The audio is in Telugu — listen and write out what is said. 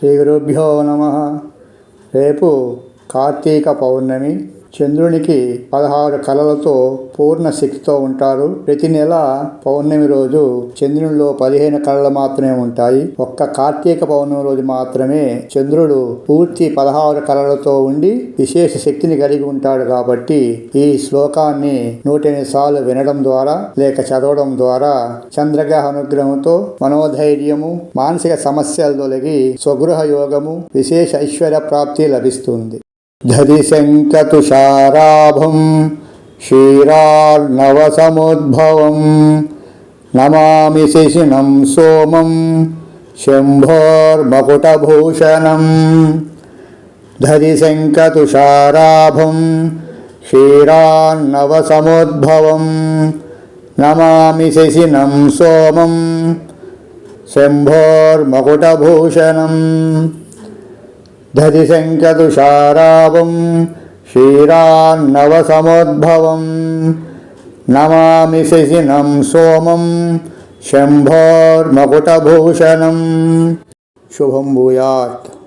శ్రీ గురుభ్యో నమ. రేపు కార్తీక పౌర్ణమి. చంద్రునికి పదహారు కళలతో పూర్ణ శక్తితో ఉంటారు. ప్రతి నెల పౌర్ణమి రోజు చంద్రునిలో పదిహేను కళలు మాత్రమే ఉంటాయి. ఒక్క కార్తీక పౌర్ణమి రోజు మాత్రమే చంద్రుడు పూర్తి పదహారు కళలతో ఉండి విశేష శక్తిని కలిగి ఉంటాడు కాబట్టి ఈ శ్లోకాన్ని నూట ఎనిమిది సార్లు వినడం ద్వారా లేక చదవడం ద్వారా చంద్రగ్రహ అనుగ్రహంతో మనోధైర్యము మానసిక సమస్యలు తొలగి స్వగృహ యోగము విశేష ఐశ్వర్య ప్రాప్తి లభిస్తుంది. धरिशङ्कतुषाराभं क्षीरार्णवसमुद्भवं नमामि शिशिनं सोमं शम्भोर्मकुटभूषणम् धरिशङ्कतुषाराभं क्षीरार्णवसमुद्भवं नमामि शिशिनं सोमं शम्भोर्मकुटभूषणम् ధతి శంఖతుషారావం క్షీరాన్నవసమోద్భవం నమామి శశినం సోమం శంభోర్మకుటభూషణం శుభం భూయాత్